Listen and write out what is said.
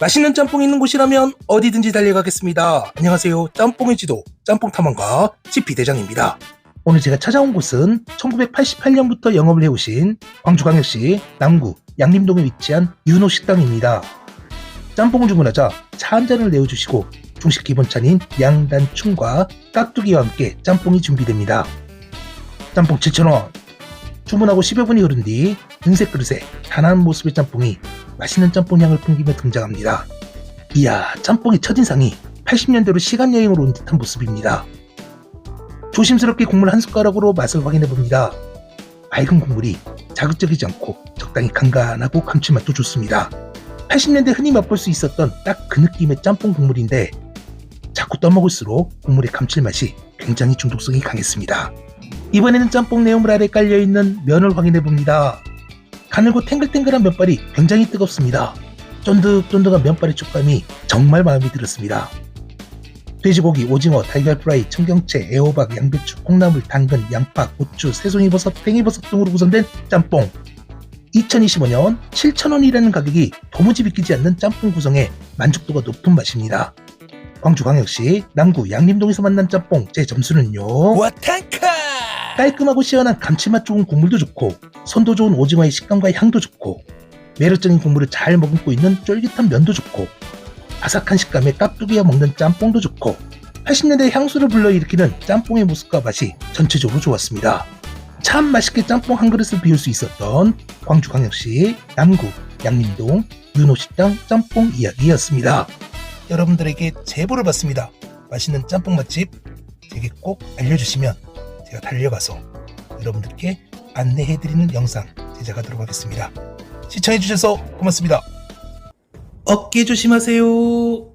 맛있는 짬뽕이 있는 곳이라면 어디든지 달려가겠습니다. 안녕하세요. 짬뽕의 지도, 짬뽕 탐험가 CP 대장입니다. 오늘 제가 찾아온 곳은 1988년부터 영업을 해오신 광주광역시 남구 양림동에 위치한 윤호 식당입니다. 짬뽕을 주문하자 차 한 잔을 내어주시고 중식 기본찬인 양단충과 깍두기와 함께 짬뽕이 준비됩니다. 짬뽕 7,000원. 주문하고 10여 분이 흐른 뒤 은색 그릇에 단아한 모습의 짬뽕이 맛있는 짬뽕 향을 풍기며 등장합니다. 이야, 짬뽕의 첫인상이 80년대로 시간여행으로 온 듯한 모습입니다. 조심스럽게 국물 한 숟가락으로 맛을 확인해 봅니다. 맑은 국물이 자극적이지 않고 적당히 간간하고 감칠맛도 좋습니다. 80년대 흔히 맛볼 수 있었던 딱 그 느낌의 짬뽕 국물인데 자꾸 떠먹을수록 국물의 감칠맛이 굉장히 중독성이 강했습니다. 이번에는 짬뽕 내용물 아래 깔려있는 면을 확인해 봅니다. 가늘고 탱글탱글한 면발이 굉장히 뜨겁습니다. 쫀득쫀득한 면발의 촉감이 정말 마음에 들었습니다. 돼지고기, 오징어, 달걀 프라이, 청경채, 애호박, 양배추, 콩나물, 당근, 양파, 고추, 새송이버섯, 팽이버섯 등으로 구성된 짬뽕. 2025년 7,000원이라는 가격이 도무지 믿기지 않는 짬뽕 구성에 만족도가 높은 맛입니다. 광주광역시 남구 양림동에서 만난 짬뽕 제 점수는요. 와탄카 깔끔하고 시원한 감칠맛 좋은 국물도 좋고 손도 좋은 오징어의 식감과 향도 좋고 매력적인 국물을 잘 머금고 있는 쫄깃한 면도 좋고 바삭한 식감의 깍두기와 먹는 짬뽕도 좋고 80년대 향수를 불러일으키는 짬뽕의 모습과 맛이 전체적으로 좋았습니다. 참 맛있게 짬뽕 한 그릇을 비울 수 있었던 광주광역시 남구 양림동 윤호식당 짬뽕 이야기였습니다. 여러분들에게 제보를 받습니다. 맛있는 짬뽕 맛집 제게 꼭 알려주시면 제가 달려가서 여러분들께 안내해드리는 영상 제작하도록 하겠습니다. 시청해주셔서 고맙습니다. 어깨 조심하세요.